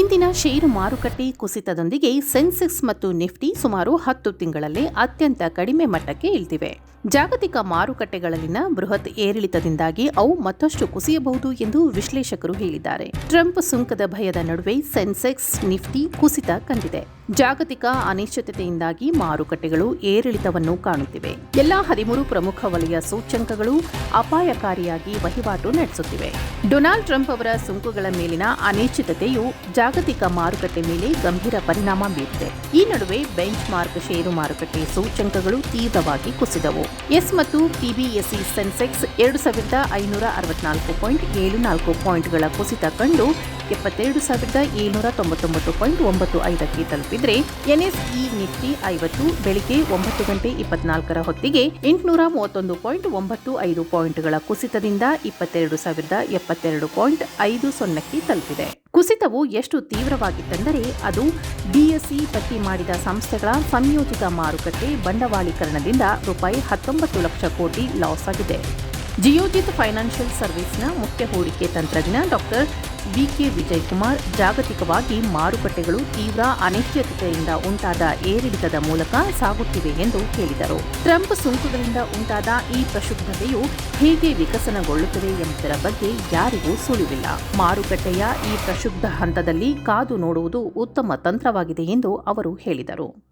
ಇಂದಿನ ಷೇರು ಮಾರುಕಟ್ಟೆ ಕುಸಿತದೊಂದಿಗೆ ಸೆನ್ಸೆಕ್ಸ್ ಮತ್ತು ನಿಫ್ಟಿ ಸುಮಾರು ಹತ್ತು ತಿಂಗಳಲ್ಲೇ ಅತ್ಯಂತ ಕಡಿಮೆ ಮಟ್ಟಕ್ಕೆ ಇಳಿದಿವೆ. ಜಾಗತಿಕ ಮಾರುಕಟ್ಟೆಗಳಲ್ಲಿನ ಬೃಹತ್ ಏರಿಳಿತದಿಂದಾಗಿ ಅವು ಮತ್ತಷ್ಟು ಕುಸಿಯಬಹುದು ಎಂದು ವಿಶ್ಲೇಷಕರು ಹೇಳಿದ್ದಾರೆ. ಟ್ರಂಪ್ ಸುಂಕದ ಭಯದ ನಡುವೆ ಸೆನ್ಸೆಕ್ಸ್, ನಿಫ್ಟಿ ಕುಸಿತ ಕಂಡಿದೆ. ಜಾಗತಿಕ ಅನಿಶ್ಚಿತತೆಯಿಂದಾಗಿ ಮಾರುಕಟ್ಟೆಗಳು ಏರಿಳಿತವನ್ನು ಕಾಣುತ್ತಿವೆ. ಎಲ್ಲಾ ಹದಿಮೂರು ಪ್ರಮುಖ ವಲಯ ಸೂಚ್ಯಂಕಗಳು ಅಪಾಯಕಾರಿಯಾಗಿ ವಹಿವಾಟು ನಡೆಸುತ್ತಿವೆ. ಡೊನಾಲ್ಡ್ ಟ್ರಂಪ್ ಅವರ ಸುಂಕುಗಳ ಮೇಲಿನ ಅನಿಶ್ಚಿತತೆಯು ಜಾಗತಿಕ ಮಾರುಕಟ್ಟೆ ಮೇಲೆ ಗಂಭೀರ ಪರಿಣಾಮ ಬೀರಿದೆ. ಈ ನಡುವೆ ಬೆಂಚ್ ಮಾರ್ಕ್ ಷೇರು ಮಾರುಕಟ್ಟೆ ಸೂಚ್ಯಂಕಗಳು ತೀವ್ರವಾಗಿ ಕುಸಿದವು. ಎಸ್ ಮತ್ತು ಪಿಬಿಎಸ್ಇ ಸೆನ್ಸೆಕ್ಸ್ ಎರಡು ಸಾವಿರದ ಐನೂರ ಅರವತ್ನಾಲ್ಕು ಪಾಯಿಂಟ್ ಏಳು ನಾಲ್ಕು ಪಾಯಿಂಟ್ಗಳ ಕುಸಿತ ಕಂಡು ಎಪ್ಪತ್ತೆರಡು ಸಾವಿರದ ಏಳುನೂರ ತೊಂಬತ್ತೊಂಬತ್ತು ಪಾಯಿಂಟ್ ಒಂಬತ್ತು ಐದಕ್ಕೆ ತಲುಪಿದ್ರೆ ಎನ್ಎಸ್ಇ ನಿಫ್ಟಿ ಐವತ್ತು ಬೆಳಿಗ್ಗೆ ಒಂಬತ್ತು ಗಂಟೆ ಇಪ್ಪತ್ನಾಲ್ಕರ ಹೊತ್ತಿಗೆ ಎಂಟುನೂರ ಮೂವತ್ತೊಂದು ಪಾಯಿಂಟ್ ಒಂಬತ್ತು ಐದು ಪಾಯಿಂಟ್ಗಳ ಕುಸಿತದಿಂದ ಇಪ್ಪತ್ತೆರಡು ಸಾವಿರದ ಎಪ್ಪತ್ತೆರಡು ಪಾಯಿಂಟ್ ಐದು ಸೊನ್ನೆಕ್ಕೆ ತಲುಪಿದೆ. ಕುಸಿತವು ಎಷ್ಟು ತೀವ್ರವಾಗಿತ್ತೆಂದರೆ, ಅದು ಬಿಎಸ್ಇ ಪಟ್ಟಿ ಮಾಡಿದ ಸಂಸ್ಥೆಗಳ ಸಂಯೋಜಿತ ಮಾರುಕಟ್ಟೆ ಬಂಡವಾಳೀಕರಣದಿಂದ ರೂಪಾಯಿ ಹತ್ತೊಂಬತ್ತು ಲಕ್ಷ ಕೋಟಿ ಲಾಸ್ ಆಗಿದೆ. ಜಿಯೋಜಿತ್ ಫೈನಾನ್ಷಿಯಲ್ ಸರ್ವಿಸ್ನ ಮುಖ್ಯ ಹೂಡಿಕೆ ತಂತ್ರಜ್ಞ doctor V K Vijay Kumar ಜಾಗತಿಕವಾಗಿ ಮಾರುಕಟ್ಟೆಗಳು ತೀವ್ರ ಅನಿಶ್ಚಿತತೆಯಿಂದ ಉಂಟಾದ ಏರಿಳಿತದ ಮೂಲಕ ಸಾಗುತ್ತಿವೆ ಎಂದು ಹೇಳಿದರು. ಟ್ರಂಪ್ ಸುಂಕಗಳಿಂದ ಉಂಟಾದ ಈ ಪ್ರಕ್ಷುಬ್ಧತೆಯು ಹೇಗೆ ವಿಕಸನಗೊಳ್ಳುತ್ತದೆ ಎಂಬುದರ ಬಗ್ಗೆ ಯಾರಿಗೂ ಸುಳಿವಿಲ್ಲ. ಮಾರುಕಟ್ಟೆಯ ಈ ಪ್ರಕ್ಷುಬ್ಧ ಹಂತದಲ್ಲಿ ಕಾದು ನೋಡುವುದು ಉತ್ತಮ ತಂತ್ರವಾಗಿದೆ ಎಂದು ಅವರು ಹೇಳಿದರು.